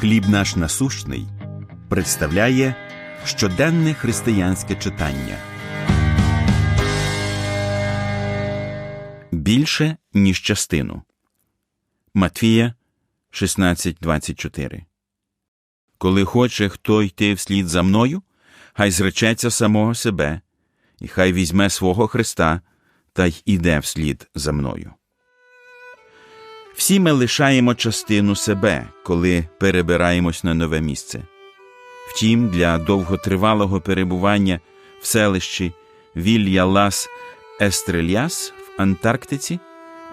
Хліб наш насущний представляє щоденне християнське читання. Більше, ніж частину. Матвія 16.24 Коли хоче хто йти вслід за мною, хай зречеться самого себе, і хай візьме свого Христа та й іде вслід за мною. Всі ми лишаємо частину себе, коли перебираємось на нове місце. Втім, для довготривалого перебування в селищі Вілья Лас Естрельяс в Антарктиці,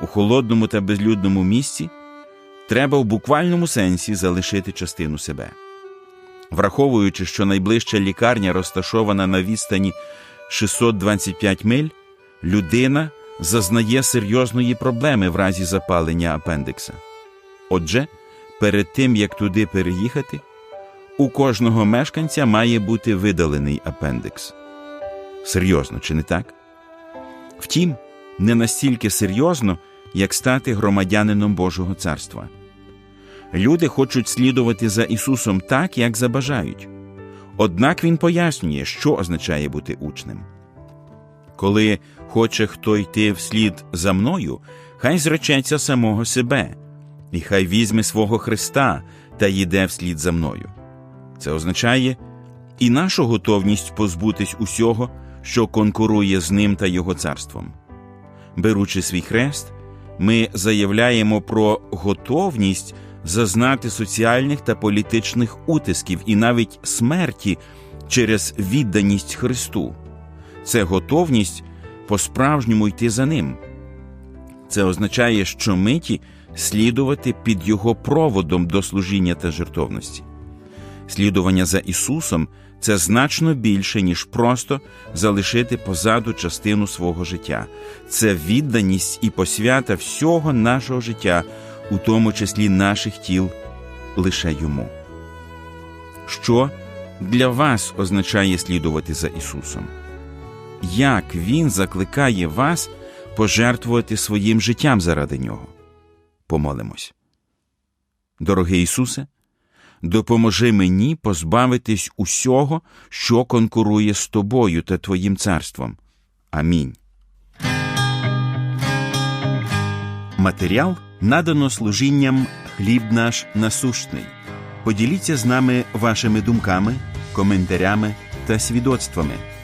у холодному та безлюдному місці, треба в буквальному сенсі залишити частину себе. Враховуючи, що найближча лікарня розташована на відстані 625 миль, людина зазнає серйозної проблеми в разі запалення апендикса. Отже, перед тим як туди переїхати, у кожного мешканця має бути видалений апендикс. Серйозно, чи не так? Втім, не настільки серйозно, як стати громадянином Божого царства. Люди хочуть слідувати за Ісусом так, як забажають. Однак Він пояснює, що означає бути учнем. Коли хоче хто йти вслід за мною, хай зречеться самого себе, і хай візьме свого Христа та йде вслід за мною. Це означає і нашу готовність позбутись усього, що конкурує з ним та його царством. Беручи свій хрест, ми заявляємо про готовність зазнати соціальних та політичних утисків і навіть смерті через відданість Христу. Це готовність по-справжньому йти за ним. Це означає, що миті слідувати під Його проводом до служіння та жертовності. Слідування за Ісусом це значно більше, ніж просто залишити позаду частину свого життя. Це відданість і посвята всього нашого життя, у тому числі наших тіл, лише йому. Що для вас означає слідувати за Ісусом? Як Він закликає вас пожертвувати своїм життям заради нього? Помолимось. Дорогий Ісусе, допоможи мені позбавитись усього, що конкурує з тобою та Твоїм царством. Амінь. Матеріал надано служінням хліб наш насущний. Поділіться з нами вашими думками, коментарями та свідоцтвами